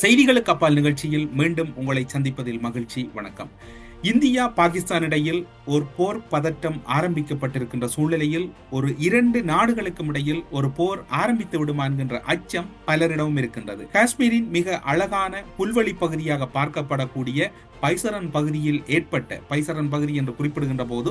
செய்திகளுக்கு அப்பால் நிகழ்ச்சியில் மீண்டும் உங்களை சந்திப்பதில் மகிழ்ச்சி வணக்கம். இந்தியா பாகிஸ்தான் இடையில் ஒரு போர் பதட்டம் ஆரம்பிக்கப்பட்டிருக்கின்ற சூழ்நிலையில் ஒரு இரண்டு நாடுகளுக்கும் இடையில் ஒரு போர் ஆரம்பித்து விடுமா என்கின்ற அச்சம் பலரிடமும் இருக்கின்றது. காஷ்மீரின் மிக அழகான புல்வெளி பகுதியாக பார்க்கப்படக்கூடிய பைசரன் பகுதியில் ஏற்பட்ட பைசரன் பகுதி என்று குறிப்பிடுகின்ற போது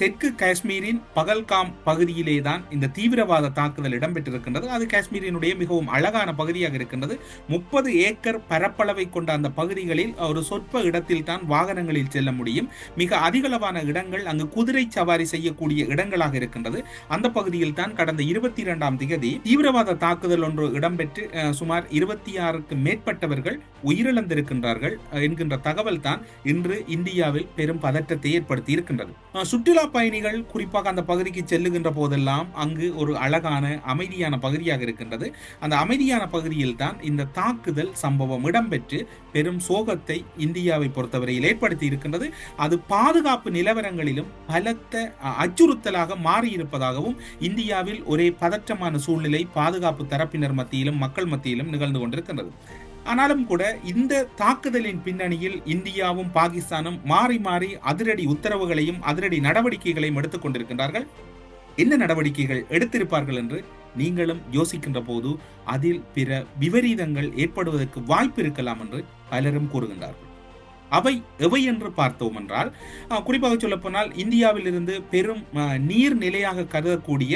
தெற்கு காஷ்மீரின் பகல்காம் பகுதியிலே தான் இந்த தீவிரவாத தாக்குதல் இடம்பெற்றிருக்கின்றது. அது காஷ்மீரினுடைய மிகவும் அழகான பகுதியாக இருக்கின்றது. முப்பது ஏக்கர் பரப்பளவை கொண்ட அந்த பகுதிகளில் ஒரு சொற்ப இடத்தில் தான் வாகனங்களில் செல்ல முடியும். மிக அதிகளவான இடங்கள் அங்கு குதிரை சவாரி செய்யக்கூடிய இடங்களாக இருக்கின்றது. அந்த பகுதியில் தான் கடந்த இருபத்தி இரண்டாம் திகதி தீவிரவாத தாக்குதல் ஒன்று இடம்பெற்று சுமார் இருபத்தி ஆறுக்கு மேற்பட்டவர்கள் உயிரிழந்திருக்கின்றார்கள் என்கின்ற தகவல் தான் இன்று இந்தியாவில் பெரும் பதற்றத்தை ஏற்படுத்தி இருக்கின்றது. சுற்றுலா பயணிகள் குறிப்பாக அந்த பகுதிக்கு செல்லுகின்ற போதெல்லாம் அங்கு ஒரு அழகான அமைதியான பகுதியாக இருக்கின்றது. அந்த அமைதியான பகுதியில் தான் இந்த தாக்குதல் சம்பவம் இடம்பெற்று பெரும் சோகத்தை இந்தியாவை பொறுத்தவரையில் ஏற்படுத்தி இருக்கின்றது. அது பாதுகாப்பு நிலவரங்களிலும் பலத்த அச்சுறுத்தலாக மாறியிருப்பதாகவும் இந்தியாவில் ஒரே பதற்றமான சூழ்நிலை பாதுகாப்பு தரப்பினர் மத்தியிலும் மக்கள் மத்தியிலும் நிகழ்ந்து கொண்டிருக்கின்றது. ஆனாலும் கூட இந்த தாக்குதலின் பின்னணியில் இந்தியாவும் பாகிஸ்தானும் மாறி மாறி அதிரடி உத்தரவுகளையும் அதிரடி நடவடிக்கைகளையும் எடுத்துக்கொண்டிருக்கின்றார்கள் என்ன நடவடிக்கைகள் எடுத்திருப்பார்கள் என்று நீங்களும் யோசிக்கின்ற போது அதில் பிற விபரீதங்கள் ஏற்படுவதற்கு வாய்ப்பு இருக்கலாம் என்று பலரும் கூறுகின்றார்கள். அவை எவை என்று பார்த்தோம் என்றால் குறிப்பாக சொல்லப்போனால் இந்தியாவில் இருந்து பெரும் நீர் நிலையாக கருதக்கூடிய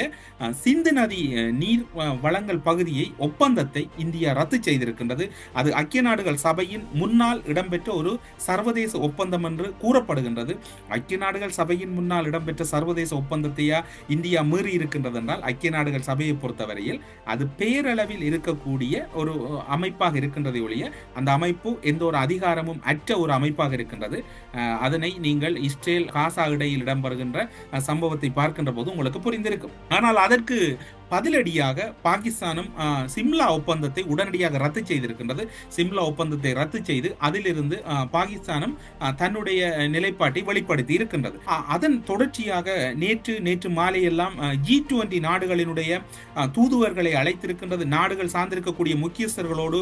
சிந்து நதி நீர் வளங்கள் பகுதியை ஒப்பந்தத்தை இந்தியா ரத்து செய்திருக்கின்றது. அது ஐக்கிய நாடுகள் சபையின் முன்னால் இடம்பெற்ற ஒரு சர்வதேச ஒப்பந்தம் என்று கூறப்படுகின்றது. ஐக்கிய நாடுகள் சபையின் முன்னால் இடம்பெற்ற சர்வதேச ஒப்பந்தத்தையா இந்தியா மீறி இருக்கின்றது என்றால் ஐக்கிய நாடுகள் சபையை பொறுத்தவரையில் அது பேரளவில் இருக்கக்கூடிய ஒரு அமைப்பாக இருக்கின்றதை ஒழிய அந்த அமைப்பு எந்த ஒரு அதிகாரமும் அற்ற ஒரு அமைப்பாக இருக்கின்றது. அதனை நீங்கள் இஸ்ரேல் காசா இடையில் இடம்பெறுகின்ற சம்பவத்தை பார்க்கின்ற போது உங்களுக்கு புரிந்திருக்கும். ஆனால் அதற்கு பதிலடியாக பாகிஸ்தானும் சிம்லா ஒப்பந்தத்தை உடனடியாக ரத்து செய்திருக்கின்றது. சிம்லா ஒப்பந்தத்தை ரத்து செய்து அதிலிருந்து பாகிஸ்தானும் தன்னுடைய நிலைப்பாட்டை வெளிப்படுத்தி இருக்கின்றது. அதன் தொடர்ச்சியாக நேற்று நேற்று மாலையெல்லாம் ஜி டுவெண்டி நாடுகளினுடைய தூதுவர்களை அழைத்திருக்கின்றது. நாடுகள் சார்ந்திருக்கக்கூடிய முக்கியஸ்தர்களோடு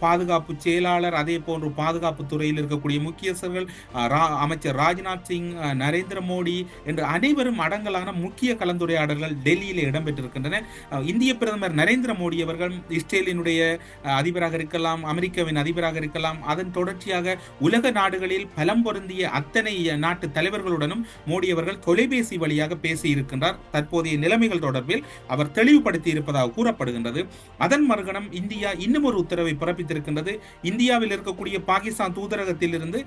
பாதுகாப்பு செயலாளர் அதே போன்று பாதுகாப்பு துறையில் இருக்கக்கூடிய முக்கியஸ்தர்கள் ரா- அமைச்சர் ராஜ்நாத் சிங் நரேந்திர மோடி என்று அனைவரும் அடங்கலான முக்கிய கலந்துரையாடல்கள் டெல்லியில் இடம்பெற்றிருக்கின்றன. இருக்கின்றன இந்திய பிரதமர் நரேந்திர மோடி அவர்கள் இஸ்ரேலினுடைய அதிபராக இருக்கலாம் அமெரிக்காவின் அதிபராக இருக்கலாம் அதன் தொடர்ச்சியாக உலக நாடுகளில் பலம் பொருந்திய அத்தனை நாட்டு தலைவர்களுடனும் மோடி அவர்கள் தொலைபேசி வழியாக பேசி இருக்கின்றார். தற்போதைய நிலைமைகள் தொடர்பில் அவர் தெளிவுபடுத்தி இருப்பதாக கூறப்படுகின்றது. அதன் மறுகணம் இந்தியா இன்னும் ஒரு உத்தரவை பிறப்பித்திருக்கின்றது. இந்தியாவில் இருக்கக்கூடிய பாகிஸ்தான் தூதரகத்திலிருந்து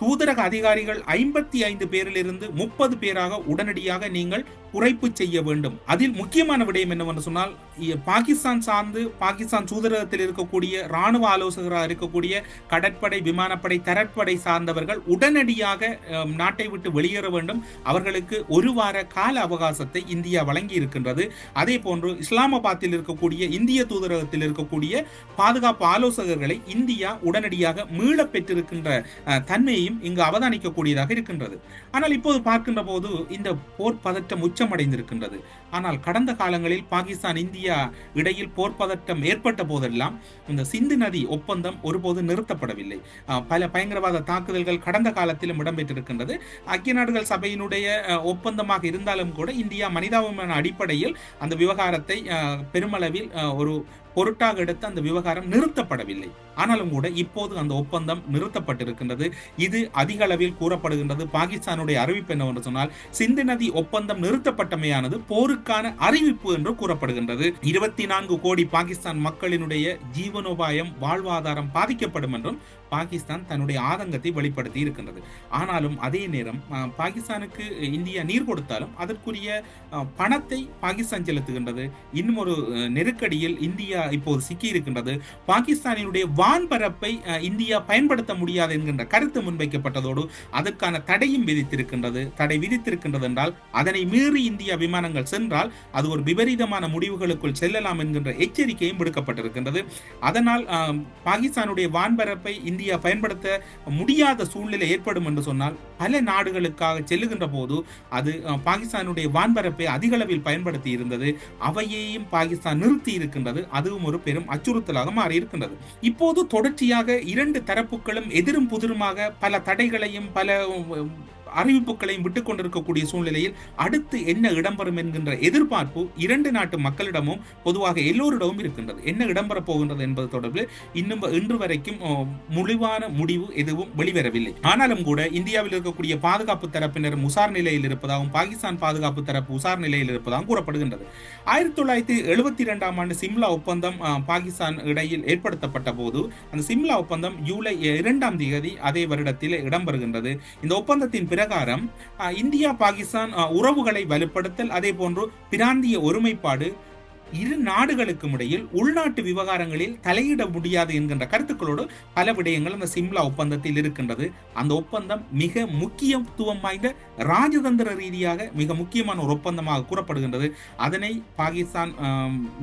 தூதரக அதிகாரிகள் ஐம்பத்தி ஐந்து பேரிலிருந்து முப்பது பேராக உடனடியாக நீங்கள் குறைப்பு செய்ய வேண்டும். அதில் முக்கியமான விடயம் என்னவென்று சொன்னால் பாகிஸ்தான் சார்ந்து பாகிஸ்தான் தூதரகத்தில் இருக்கக்கூடிய ராணுவ ஆலோசகராக இருக்கக்கூடிய கடற்படை விமானப்படை தரப்படை சார்ந்தவர்கள் உடனடியாக நாட்டை விட்டு வெளியேற வேண்டும். அவர்களுக்கு ஒரு வார கால அவகாசத்தை இந்தியா வழங்கி இருக்கின்றது. அதே போன்று இஸ்லாமாபாத்தில் இருக்கக்கூடிய இந்திய தூதரகத்தில் இருக்கக்கூடிய பாதுகாப்பு ஆலோசகர்களை இந்தியா உடனடியாக மீள பெற்றிருக்கின்ற அஹ், தன்மையையும் இங்கு அவதானிக்கக்கூடியதாக இருக்கின்றது. ஆனால் இப்போது பார்க்கின்ற போது இந்த போர் பதற்றம் உச்சமடைந்திருக்கின்றது. ஆனால் கடந்த காலங்களில் பாகிஸ்தான் இந்தியா இடையில் போர் பதற்றம் ஏற்பட்ட போதெல்லாம் இந்த சிந்து நதி ஒப்பந்தம் ஒருபோது நிறுத்தப்படவில்லை. பல பயங்கரவாத தாக்குதல்கள் கடந்த காலத்திலும் இடம்பெற்றிருக்கின்றது. ஐக்கிய நாடுகள் சபையினுடைய ஒப்பந்தமாக இருந்தாலும் கூட இந்தியா மனிதாபிமான அடிப்படையில் அந்த விவகாரத்தை பெருமளவில் ஒரு பொருட்டாக எடுத்து அந்த விவகாரம் நிறுத்தப்படவில்லை. ஆனாலும் கூட இப்போது அந்த ஒப்பந்தம் நிறுத்தப்பட்டிருக்கின்றது. இது அதிக அளவில் கூறப்படுகின்றது. பாகிஸ்தானுடைய அறிவிப்பு என்னவென்று சொன்னால் சிந்து நதி ஒப்பந்தம் நிறுத்தப்பட்டமையானது போருக்கான அறிவிப்பு என்று கூறப்படுகின்றது. இருபத்தி நான்கு கோடி பாகிஸ்தான் மக்களினுடைய ஜீவனோபாயம் வாழ்வாதாரம் பாதிக்கப்படும் என்றும் பாகிஸ்தான் தன்னுடைய ஆதங்கத்தை வெளிப்படுத்தி இருக்கின்றது. ஆனாலும் அதே நேரம் பாகிஸ்தானுக்கு இந்தியா நீர் கொடுத்தாலும் அதற்குரிய பணத்தை பாகிஸ்தான் செலுத்துகின்றது. இன்னும் ஒரு நெருக்கடியில் இந்தியா இப்போது சிக்கி இருக்கின்றது பாகிஸ்தானினுடைய வான்பரப்பை இந்தியா பயன்படுத்த முடியாது என்கின்ற கருத்து முன்வைக்கப்பட்டதோடு அதற்கான தடையும் விதித்திருக்கின்றது. தடை விதித்திருக்கின்றது என்றால் அதனை மீறி இந்தியா விமானங்கள் சென்றால் அது ஒரு விபரீதமான முடிவுகளுக்குள் செல்லலாம் என்கின்ற எச்சரிக்கையும் விடுக்கப்பட்டிருக்கின்றது. அதனால் பாகிஸ்தானுடைய வான்பரப்பை இந்தியா பயன்படுத்த முடியாத சூழ்நிலை ஏற்படும் என்று சொன்னால் பல நாடுகளுக்காக செல்லுகின்ற போது அது பாகிஸ்தானுடைய வான்பரப்பை அதிக அளவில் பயன்படுத்தி இருந்தது. அவையையும் பாகிஸ்தான் நிறுத்தி இருக்கின்றது. அதுவும் ஒரு பெரும் அச்சுறுத்தலாக மாறி இருக்கின்றது. இப்போது தொடர்ச்சியாக இரண்டு தரப்புகளும் எதிரும் புதிருமாக பல தடைகளையும் பல அறிவிப்புகளையும் விட்டு கொண்டிருக்கக்கூடிய சூழ்நிலையில் அடுத்து என்ன இடம்பெறும் என்கின்ற எதிர்பார்ப்பு இரண்டு நாட்டு மக்களிடமும் பொதுவாக எல்லோரிடமும் இருக்கின்றது. என்ன இடம்பெறப் போகின்றது என்பது தொடர்பில் இன்னும் இன்று வரைக்கும் அஹ், முழுவான முடிவு எதுவும் வெளிவரவில்லை. ஆனாலும் கூட இந்தியாவில் இருக்கக்கூடிய பாதுகாப்பு தரப்பினர் உசார் நிலையில் இருப்பதாகவும் பாகிஸ்தான் பாதுகாப்பு தரப்பு உசார் நிலையில் இருப்பதாகவும் கூறப்படுகின்றது. ஆயிரத்தி தொள்ளாயிரத்தி எழுபத்தி இரண்டாம் ஆண்டு சிம்லா ஒப்பந்தம் பாகிஸ்தான் இடையில் ஏற்படுத்தப்பட்ட போது அந்த சிம்லா ஒப்பந்தம் ஜூலை இரண்டாம் தேதி அதே வருடத்தில் இடம்பெறுகின்றது. இந்த ஒப்பந்தத்தின் பிரகாரம் இந்தியா பாகிஸ்தான் உறவுகளை வலுப்படுத்தல் அதே போன்று பிராந்திய ஒருமைப்பாடு இரு நாடுகளுக்கும் இடையில் உள்நாட்டு விவகாரங்களில் தலையிட முடியாது என்கின்ற கருத்துக்களோடு பல விடயங்கள் அந்த சிம்லா ஒப்பந்தத்தில் இருக்கின்றது. அந்த ஒப்பந்தம் மிக முக்கியத்துவம் வாய்ந்த ராஜதந்திர ரீதியாக மிக முக்கியமான ஒரு ஒப்பந்தமாக கூறப்படுகின்றது. அதனை பாகிஸ்தான்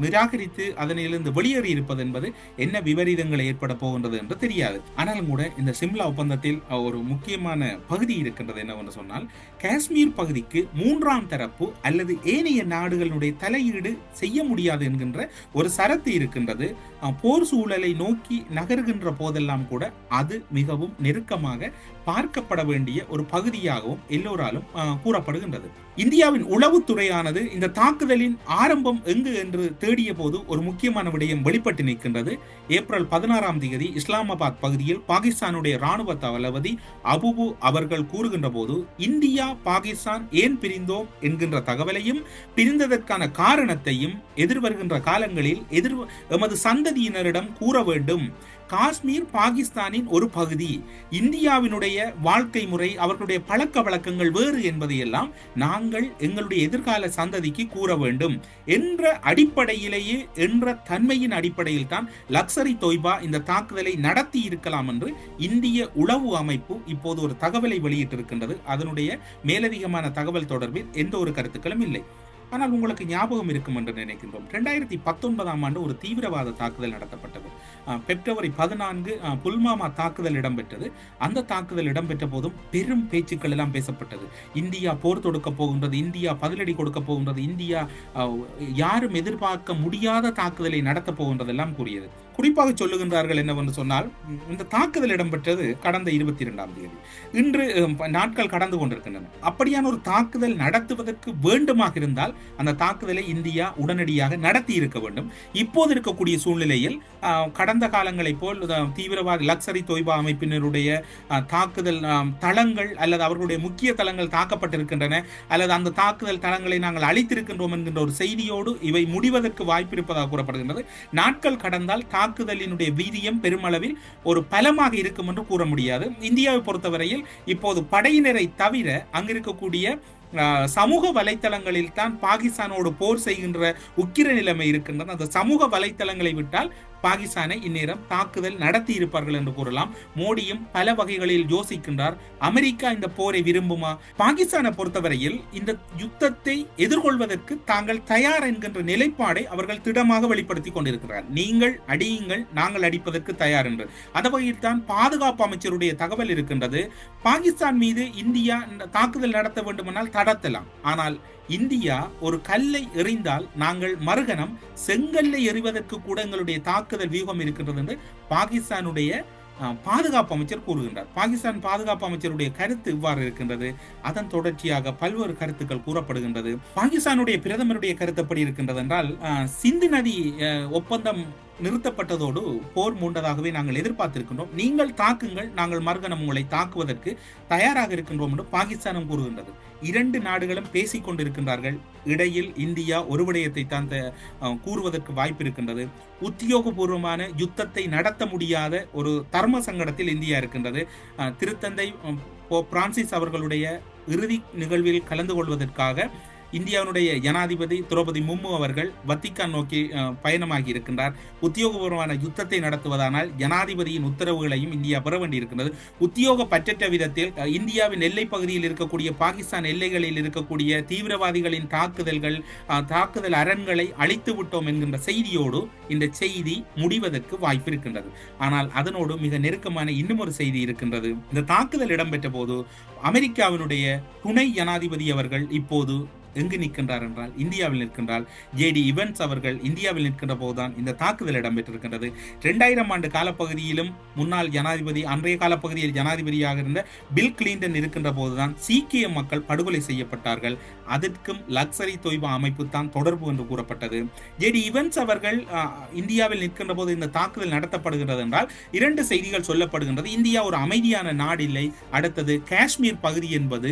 நிராகரித்து அதனிலிருந்து வெளியேறி இருப்பது என்பது என்ன விபரீதங்கள் ஏற்பட போகின்றது என்று தெரியாது. ஆனாலும் கூட இந்த சிம்லா ஒப்பந்தத்தில் ஒரு முக்கியமான பகுதி இருக்கின்றது என்னவென்று சொன்னால் காஷ்மீர் பகுதிக்கு மூன்றாம் தரப்பு அல்லது ஏனைய நாடுகளுடைய தலையீடு செய்ய முடியாது என்கின்ற ஒரு சரத்து இருக்கின்றது. போர் சூழலை நோக்கி நகர்கின்ற போதெல்லாம் கூட அது மிகவும் நெருக்கமாக பார்க்கப்பட வேண்டிய ஒரு பகுதியாகவும் எல்லோராலும் கூறப்படுகின்றது. இந்தியாவின் உளவுத்துறையானது இந்த தாக்குதலின் ஆரம்பம் எங்கு என்று தேடிய போது ஒரு முக்கியமான விடயம் வெளிப்பட்டு நிற்கின்றது. ஏப்ரல் பதினாறாம் தேதி இஸ்லாமாபாத் பகுதியில் பாகிஸ்தானுடைய ராணுவ தளபதி அபுபு அவர்கள் கூறுகின்ற போது இந்தியா பாகிஸ்தான் ஏன் பிரிந்தோம்? என்கின்ற தகவலையும் பிரிந்ததற்கான காரணத்தையும் எதிர்வருகின்ற காலங்களில் எதிர் எமது சந்ததியினரிடம் கூற வேண்டும். காஷ்மீர் பாகிஸ்தானின் ஒரு பகுதி. இந்தியாவினுடைய வாழ்க்கை முறை அவர்களுடைய பழக்க வழக்கங்கள் வேறு என்பதையெல்லாம் நாங்கள் எங்களுடைய எதிர்கால சந்ததிக்கு கூற வேண்டும் என்ற அடிப்படையிலேயே என்ற தன்மையின் அடிப்படையில் தான் லக்ஸரி தொய்பா இந்த தாக்குதலை நடத்தி இருக்கலாம் என்று இந்திய உளவு அமைப்பு இப்போது ஒரு தகவலை வெளியிட்டிருக்கின்றது. அதனுடைய மேலதிகமான தகவல் தொடர்பில் எந்த ஒரு கருத்துக்களும் இல்லை. ஆனால் உங்களுக்கு ஞாபகம் இருக்கும் என்று நினைக்கின்றோம். ரெண்டாயிரத்தி பத்தொன்பதாம் ஆண்டு ஒரு தீவிரவாத தாக்குதல் நடத்தப்பட்டது. பிப்ரவரி பதினான்கு புல்மாமா தாக்குதல் இடம்பெற்றது. அந்த தாக்குதல் இடம்பெற்ற போதும் பெரும் பேச்சுக்கள் எல்லாம் பேசப்பட்டது. இந்தியா போர் தொடுக்க போகின்றது இந்தியா பதிலடி கொடுக்க போகின்றது இந்தியா யாரும் எதிர்பார்க்க முடியாத தாக்குதலை நடத்தப் போகின்றதெல்லாம் கூறியது. குறிப்பாக சொல்லுகின்றார்கள் என்னவென்று சொன்னால் இந்த தாக்குதல் இடம்பெற்றது கடந்த இருபத்தி இரண்டாம் தேதி. இன்று நாட்கள் கடந்து கொண்டிருக்கின்றன. அப்படியான ஒரு தாக்குதல் நடத்துவதற்கு வேண்டுமாக இருந்தால் அந்த தாக்குதலை இந்தியா உடனடியாக நடத்தி இருக்க வேண்டும். இப்போது இருக்கக்கூடிய சூழ்நிலையில் கடந்த காலங்களைப் போல் தீவிரவாத லக்ஸரி தொய்பா அமைப்பினருடைய தாக்குதல் தளங்கள் அல்லது அவர்களுடைய முக்கிய தளங்கள் தாக்கப்பட்டிருக்கின்றன அல்லது அந்த தாக்குதல் தளங்களை நாங்கள் அழித்திருக்கின்றோம் என்கின்ற ஒரு செய்தியோடு இவை முடிவதற்கு வாய்ப்பு இருப்பதாக கூறப்படுகின்றது. நாட்கள் கடந்தால் தாக்குதலினுடைய வீரியம் பெருமளவில் ஒரு பலமாக இருக்கும் என்று கூற முடியாது. இந்தியாவை பொறுத்தவரையில் இப்போது படையினரை தவிர அங்கிருக்கக்கூடிய சமூக வலைத்தளங்களில் தான் பாகிஸ்தானோடு போர் செய்கின்ற உக்கிர நிலைமை இருக்கின்றது. அந்த சமூக வலைத்தளங்களை விட்டால் பாகிஸ்தானை இந்நேரம் தாக்குதல் நடத்தி இருப்பார்கள் என்று கூறலாம். மோடியும் பல வகைகளில் யோசிக்கின்றார். அமெரிக்கா இந்த போரை விரும்புமா? பாகிஸ்தானை பொறுத்தவரையில் இந்த யுத்தத்தை எதிர்கொள்வதற்கு தாங்கள் தயார் என்கின்ற நிலைப்பாடை அவர்கள் திடமாக வெளிப்படுத்தி கொண்டிருக்கிறார். நீங்கள் அடியுங்கள் நாங்கள் அடிப்பதற்கு தயார் என்று. அந்த வகையில் தான் பாதுகாப்பு அமைச்சருடைய தகவல் இருக்கின்றது. பாகிஸ்தான் மீது இந்தியா இந்த தாக்குதல் நடத்த வேண்டுமானால் தடத்தலாம். ஆனால் இந்தியா ஒரு கல்லை எறிந்தால் நாங்கள் மறுகணம் செங்கல்லை எறிவதற்கு கூட எங்களுடைய தாக்குதல் வியூகம் இருக்கின்றது என்று பாகிஸ்தானுடைய பாதுகாப்பு அமைச்சர் கூறுகின்றார். பாகிஸ்தான் பாதுகாப்பு அமைச்சருடைய கருத்து இவ்வாறு இருக்கின்றது. அதன் தொடர்ச்சியாக பல்வேறு கருத்துக்கள் கூறப்படுகின்றது. பாகிஸ்தானுடைய பிரதமருடைய கருத்துப்படி இருக்கின்றது என்றால் சிந்து நதி ஒப்பந்தம் நிறுத்தப்பட்டதோடு போர் மூண்டதாகவே நாங்கள் எதிர்பார்த்திருக்கின்றோம். நீங்கள் தாக்குங்கள் நாங்கள் மறுகணம் உங்களை தாக்குவதற்கு தயாராக இருக்கின்றோம் என்று பாகிஸ்தானும் கூறுகின்றது. இரண்டு நாடுகளும் பேசிக் கொண்டிருக்கின்றார்கள். இடையில் இந்தியா ஒரு விடயத்தை தான் கூறுவதற்கு வாய்ப்பு இருக்கின்றது. உத்தியோகபூர்வமான யுத்தத்தை நடத்த முடியாத ஒரு தர்ம சங்கடத்தில் இந்தியா இருக்கின்றது. திருத்தந்தை பிரான்சிஸ் அவர்களுடைய இறுதி நிகழ்வில் கலந்து கொள்வதற்காக இந்தியாவினுடைய ஜனாதிபதி திரௌபதி முர்மு அவர்கள் வத்திக்கான் நோக்கி அஹ், பயணமாகி இருக்கின்றார். உத்தியோகபூர்வமான யுத்தத்தை நடத்துவதானால் ஜனாதிபதியின் உத்தரவுகளையும் இந்தியா பெற வேண்டியிருக்கின்றது. உத்தியோக பற்றற்ற விதத்தில் இந்தியாவின் எல்லைப் பகுதியில் இருக்கக்கூடிய பாகிஸ்தான் எல்லைகளில் இருக்கக்கூடிய தீவிரவாதிகளின் தாக்குதல்கள் அஹ், தாக்குதல் அரண்களை அழித்து விட்டோம் என்கின்ற செய்தியோடு இந்த செய்தி முடிவதற்கு வாய்ப்பு இருக்கின்றது. ஆனால் அதனோடு மிக நெருக்கமான இன்னும் ஒரு செய்தி இருக்கின்றது. இந்த தாக்குதல் இடம்பெற்ற போது அமெரிக்காவினுடைய துணை ஜனாதிபதி அவர்கள் இப்போது எங்கு நிற்கின்றார் என்றால் இந்தியாவில் நிற்கின்றால். ஜேடி இவன்ஸ் அவர்கள் இந்தியாவில் நிற்கின்ற போதுதான் இந்த தாக்குதல் இடம்பெற்றிருக்கின்றது. இரண்டாயிரம் ஆண்டு காலப்பகுதியிலும் முன்னாள் ஜனாதிபதி அன்றைய காலப்பகுதியில் ஜனாதிபதியாக இருந்த பில் கிளின்டன் இருக்கின்ற போதுதான் சீக்கிய மக்கள் படுகொலை செய்யப்பட்டார்கள். அதற்கும் லக்ஸரி தொய்வு அமைப்பு தான் தொடர்பு என்று கூறப்பட்டது. ஜேடி இவன்ஸ் அவர்கள் இந்தியாவில் நிற்கின்ற போது இந்த தாக்குதல் நடத்தப்படுகிறது என்றால் இரண்டு செய்திகள் சொல்லப்படுகின்றது. இந்தியா ஒரு அமைதியான நாடு இல்லை அடுத்தது காஷ்மீர் பகுதி என்பது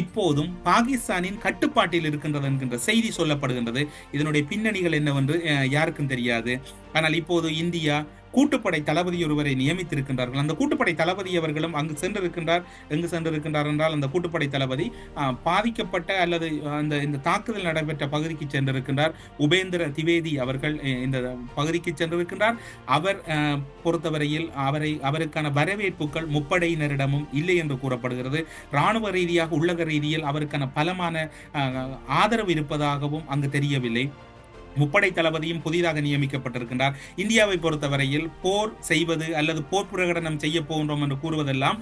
இப்போதும் பாகிஸ்தானின் கட்டுப்பாட்டில் இருக்கின்றது என்கின்ற செய்தி சொல்லப்படுகின்றது. இதனுடைய பின்னணிகள் என்னவென்று யாருக்கும் தெரியாது. ஆனால் இப்போது இந்தியா கூட்டுப்படை தளபதி ஒருவரை நியமித்திருக்கின்றார்கள். அந்த கூட்டுப்படை தளபதி அவர்களும் அங்கு சென்றிருக்கின்றார். எங்கு சென்றிருக்கின்றார் என்றால் அந்த கூட்டுப்படை தளபதி அஹ், பாதிக்கப்பட்ட அல்லது அந்த இந்த தாக்குதல் நடைபெற்ற பகுதிக்கு சென்றிருக்கின்றார். உபேந்திர திவேதி அவர்கள் இந்த பகுதிக்கு சென்றிருக்கின்றார். அவர் அஹ், பொறுத்தவரையில் அவரை அவருக்கான வரவேற்புகள் முப்படையினரிடமும் இல்லை என்று கூறப்படுகிறது. இராணுவ ரீதியாக உள்ளக ரீதியில் அவருக்கான பலமான அஹ், ஆதரவு இருப்பதாகவும் அங்கு தெரியவில்லை. முப்படை தளபதியும் புதிதாக நியமிக்கப்பட்டிருக்கின்றார். இந்தியாவை பொறுத்தவரையில் போர் செய்வது அல்லது போர் பிரகடனம் செய்ய போகின்றோம் என்று கூறுவதெல்லாம்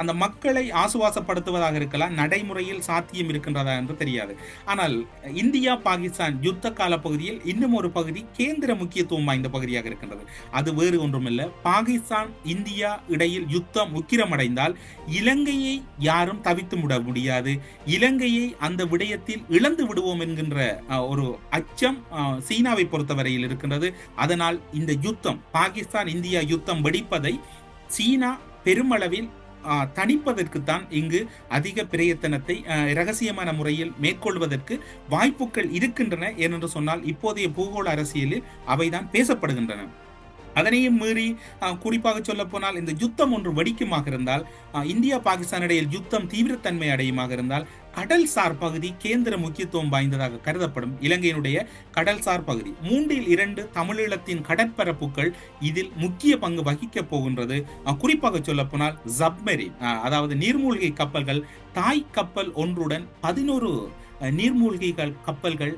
அந்த மக்களை ஆசுவாசப்படுத்துவதாக இருக்கலாம் நடைமுறையில் சாத்தியம் இருக்கின்றதா என்று தெரியாது. ஆனால் இந்தியா பாகிஸ்தான் யுத்த கால பகுதியில் இன்னும் ஒரு பகுதி கேந்திர முக்கியத்துவம் வாய்ந்த பகுதியாக இருக்கின்றது. அது வேறு ஒன்றுமில்லை. பாகிஸ்தான் இந்தியா இடையில் யுத்தம் உக்கிரமடைந்தால் இலங்கையை யாரும் தவித்து விட முடியாது. இலங்கையை அந்த விடயத்தில் இழந்து விடுவோம் என்கின்ற ஒரு அச்சம் சீனாவை பொறுத்தவரையில் இருக்கின்றது. அதனால் இந்த யுத்தம் பாகிஸ்தான் இந்தியா யுத்தம் வெடிப்பதை சீனா பெருமளவில் தணிப்பதற்குத்தான் இங்கு அதிக பிரயத்தனத்தை ரகசியமான இரகசியமான முறையில் மேற்கொள்வதற்கு வாய்ப்புகள் இருக்கின்றன. ஏனென்று சொன்னால் இப்போதைய பூகோள அரசியலில் அவைதான் பேசப்படுகின்றன. அதனையும் மீறி குறிப்பாக சொல்ல போனால் இந்த யுத்தம் ஒன்று வெடிக்குமாக இருந்தால் இந்தியா பாகிஸ்தான் இடையில் யுத்தம் தீவிரத்தன்மை அடையுமாக இருந்தால் கடல்சார் பகுதி கேந்திர முக்கியத்துவம் வாய்ந்ததாக கருதப்படும் இலங்கையினுடைய கடல்சார் பகுதி. மூன்றில் இரண்டு தமிழீழத்தின் கடற்பரப்புகள் இதில் முக்கிய பங்கு வகிக்க போகின்றது. குறிப்பாக சொல்ல போனால் சப்மெரின் அதாவது நீர்மூழ்கி கப்பல்கள் தாய் கப்பல் ஒன்றுடன் பதினோரு நீர்மூழ்கிகள் கப்பல்கள்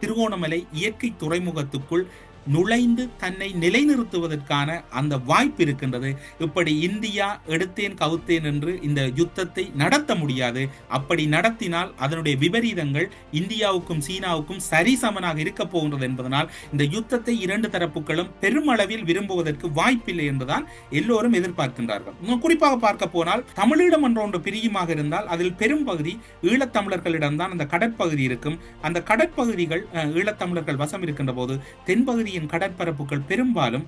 திருகோணமலை இயற்கை துறைமுகத்துக்குள் நுழைந்து தன்னை நிலைநிறுத்துவதற்கான அந்த வாய்ப்பு இருக்கின்றது. இப்படி இந்தியா எடுத்தேன் கவுத்தேன் என்று இந்த யுத்தத்தை நடத்த முடியாது. அப்படி நடத்தினால் அதனுடைய விபரீதங்கள் இந்தியாவுக்கும் சீனாவுக்கும் சரிசமனாக இருக்க போகின்றது என்பதனால் இந்த யுத்தத்தை இரண்டு தரப்புகளும் பெருமளவில் விரும்புவதற்கு வாய்ப்பில்லை என்றுதான் எல்லோரும் எதிர்பார்க்கின்றார்கள். குறிப்பாக பார்க்க போனால் தமிழீழம் என்ற ஒன்று பிரியுமாக இருந்தால் அதில் பெரும் பகுதி ஈழத்தமிழர்களிடம்தான் அந்த கடற்பகுதி இருக்கும். அந்த கடற்பகுதிகள் அஹ், ஈழத்தமிழர்கள் வசம் இருக்கின்ற போது தென்பகுதியின் கடற்பரப்புகள் பெரும்பாலும்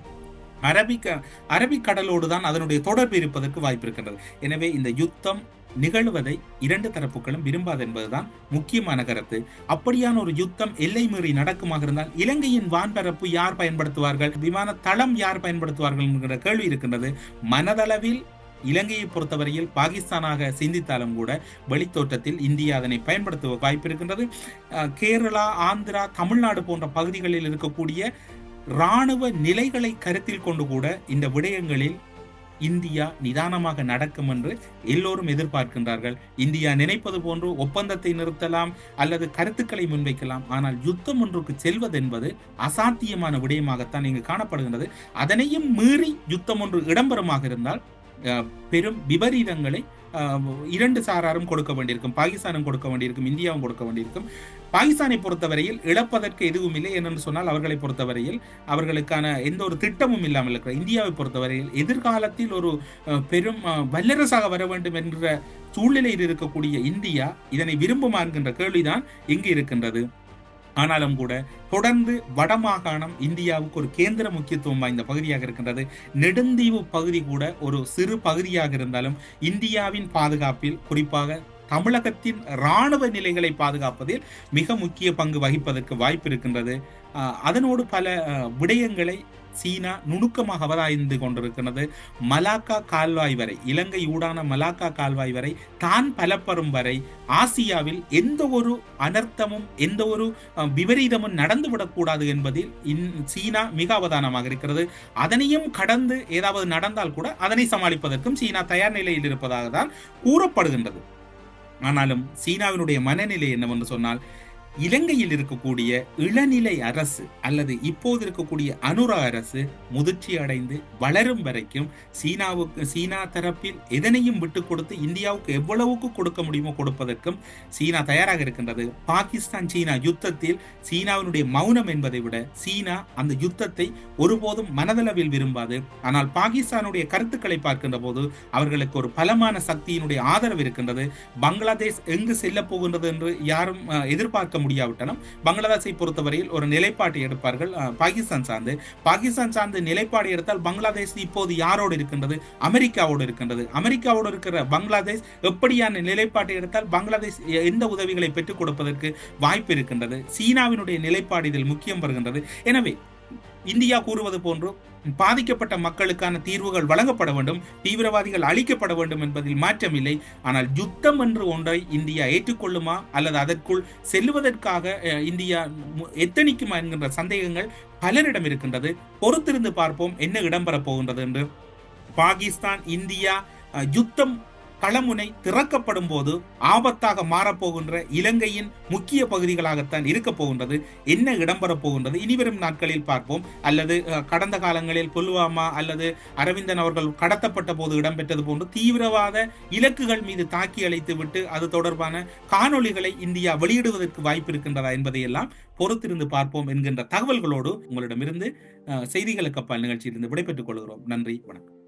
அரபிக்க அரபிக்கடலோடு தான் அதனுடைய தொடர்பு இருப்பதற்கு வாய்ப்பு இருக்கின்றது. எனவே இந்த யுத்தம் நிகழ்வதை இரண்டு தரப்புகளும் விரும்பாது என்பதுதான் முக்கியமான கருத்து. அப்படியான ஒரு யுத்தம் எல்லை மீறி நடக்குமாக இருந்தால் இலங்கையின் வான்பரப்பு யார் பயன்படுத்துவார்கள் விமான தளம் யார் பயன்படுத்துவார்கள் என்கிற கேள்வி இருக்கின்றது. மனதளவில் இலங்கையை பொறுத்தவரையில் பாகிஸ்தானாக சிந்தித்தாலும் கூட வெளித்தோற்றத்தில் இந்தியா அதனை பயன்படுத்த வாய்ப்பு இருக்கின்றது. அஹ், கேரளா ஆந்திரா தமிழ்நாடு போன்ற பகுதிகளில் இருக்கக்கூடிய இராணுவ நிலைகளை கருத்தில் கொண்டு கூட இந்த விடயங்களில் இந்தியா நிதானமாக நடக்கும் என்று எல்லோரும் எதிர்பார்க்கின்றார்கள். இந்தியா நினைப்பது போன்று ஒப்பந்தத்தை நிறுத்தலாம் அல்லது கருத்துக்களை முன்வைக்கலாம். ஆனால் யுத்தம் ஒன்றுக்கு செல்வதென்பது அசாத்தியமான விடயமாகத்தான் இங்கு காணப்படுகின்றது. அதனையும் மீறி யுத்தம் ஒன்று இடம்பெறமாக இருந்தால் பெரும் விபரீதங்களை இரண்டு சாராரும் கொடுக்க வேண்டியிருக்கும். பாகிஸ்தானும் கொடுக்க வேண்டியிருக்கும். இந்தியாவும் கொடுக்க வேண்டியிருக்கும். பாகிஸ்தானை பொறுத்தவரையில் இழப்பதற்கு எதுவும் இல்லை என்னென்று சொன்னால் அவர்களை பொறுத்தவரையில் அவர்களுக்கான எந்த ஒரு திட்டமும் இல்லாமல் இருக்கிற இந்தியாவை பொறுத்தவரையில் எதிர்காலத்தில் ஒரு பெரும் வல்லரசாக வர வேண்டும் என்ற சூழ்நிலையில் இருக்கக்கூடிய இந்தியா இதனை விரும்புமா என்கின்ற கேள்விதான் இங்கு இருக்கின்றது. ஆனாலும் கூட தொடர்ந்து வடமாகாணம் இந்தியாவுக்கு ஒரு கேந்திர முக்கியத்துவம் வாய்ந்த பகுதியாக இருக்கின்றது. நெடுந்தீவு பகுதி கூட ஒரு சிறு பகுதியாக இருந்தாலும் இந்தியாவின் பாதுகாப்பில் குறிப்பாக தமிழகத்தின் இராணுவ நிலைகளை பாதுகாப்பதில் மிக முக்கிய பங்கு வகிப்பதற்கு வாய்ப்பு இருக்கின்றது. அதனோடு பல விடயங்களை சீனா நுணுக்கமாக அவதாய்ந்து கொண்டிருக்கிறது மலாக்கா கால்வாய் வரை இலங்கை ஊடான மலாக்கா கால்வாய் வரை தான் பலப்பெறும் வரை ஆசியாவில் எந்த ஒரு அனர்த்தமும் எந்த ஒரு அஹ், விபரீதமும் நடந்துவிடக்கூடாது என்பதில் இன் சீனா மிக அவதானமாக இருக்கிறது. அதனையும் கடந்து ஏதாவது நடந்தால் கூட அதனை சமாளிப்பதற்கும் சீனா தயார் நிலையில் இருப்பதாக தான் கூறப்படுகின்றது. ஆனாலும் சீனாவினுடைய மனநிலை என்னவென்று சொன்னால் இலங்கையில் இருக்கக்கூடிய இளநிலை அரசு அல்லது இப்போது இருக்கக்கூடிய அனுரா அரசு முதிர்ச்சி அடைந்து வளரும் வரைக்கும் சீனாவுக்கு சீனா தரப்பில் எதனையும் விட்டு கொடுத்து இந்தியாவுக்கு எவ்வளவுக்கு கொடுக்க முடியுமோ கொடுப்பதற்கும் சீனா தயாராக இருக்கின்றது. பாகிஸ்தான் சீனா யுத்தத்தில் சீனாவினுடைய மௌனம் என்பதை விட சீனா அந்த யுத்தத்தை ஒருபோதும் மனதளவில் விரும்பாது. ஆனால் பாகிஸ்தானுடைய கருத்துக்களை பார்க்கின்ற போது அவர்களுக்கு ஒரு பலமான சக்தியினுடைய ஆதரவு இருக்கின்றது. பங்களாதேஷ் எங்கு செல்ல போகின்றது என்று யாரும் எதிர்பார்க்க முடியாவிட்டாலும் பங்களாதேஷை பொறுத்தவரையில் ஒரு நிலைப்பாட்டை எடுப்பார்கள் பாகிஸ்தான் சார்ந்து. பாகிஸ்தான் சார்ந்து நிலைப்பாடு எடுத்தால் பங்களாதேஷ் இப்போது யாரோடு இருக்கின்றது? அமெரிக்காவோடு இருக்கின்றது. அமெரிக்காவோடு இருக்கிற பங்களாதேஷ் எப்படியான நிலைப்பாட்டை எடுத்தால் பங்களாதேஷ் எந்த உதவிகளை பெற்றுக் கொடுப்பதற்கு வாய்ப்பு இருக்கின்றது? சீனாவினுடைய நிலைப்பாடு இதில் முக்கியம் வருகின்றது. எனவே இந்தியா கூறுவது போன்று பாதிக்கப்பட்ட மக்களுக்கான தீர்வுகள் வழங்கப்பட வேண்டும் தீவிரவாதிகள் அழிக்கப்பட வேண்டும் என்பதில் மாற்றமில்லை ஆனால் யுத்தம் என்று ஒன்றை இந்தியா ஏற்றுக்கொள்ளுமா? அல்லது அதற்குள் செல்லுவதற்காக இந்தியா எத்தனிக்குமா என்கின்ற சந்தேகங்கள் பலரிடம் இருக்கின்றது. பொறுத்திருந்து பார்ப்போம் என்ன இடம்பெறப் போகின்றது என்று. பாகிஸ்தான் இந்தியா யுத்தம் களமுனை திறக்கப்படும் போது ஆபத்தாக மாறப்போகின்ற இலங்கையின் முக்கிய பகுதிகளாகத்தான் இருக்க போகின்றது என்ன இடம்பெறப் போகின்றது இனிவரும் நாட்களில் பார்ப்போம். அல்லது கடந்த காலங்களில் புல்வாமா அல்லது அரவிந்தன் அவர்கள் கடத்தப்பட்ட போது இடம்பெற்றது போன்று தீவிரவாத இலக்குகள் மீது தாக்கி அழைத்து விட்டு அது தொடர்பான காணொளிகளை இந்தியா வெளியிடுவதற்கு வாய்ப்பு இருக்கின்றதா என்பதையெல்லாம் பொறுத்திருந்து பார்ப்போம் என்கின்ற தகவல்களோடு உங்களிடமிருந்து செய்திகளுக்கு அப்பால் நிகழ்ச்சியிலிருந்து விடைபெற்றுக் கொள்கிறோம். நன்றி வணக்கம்.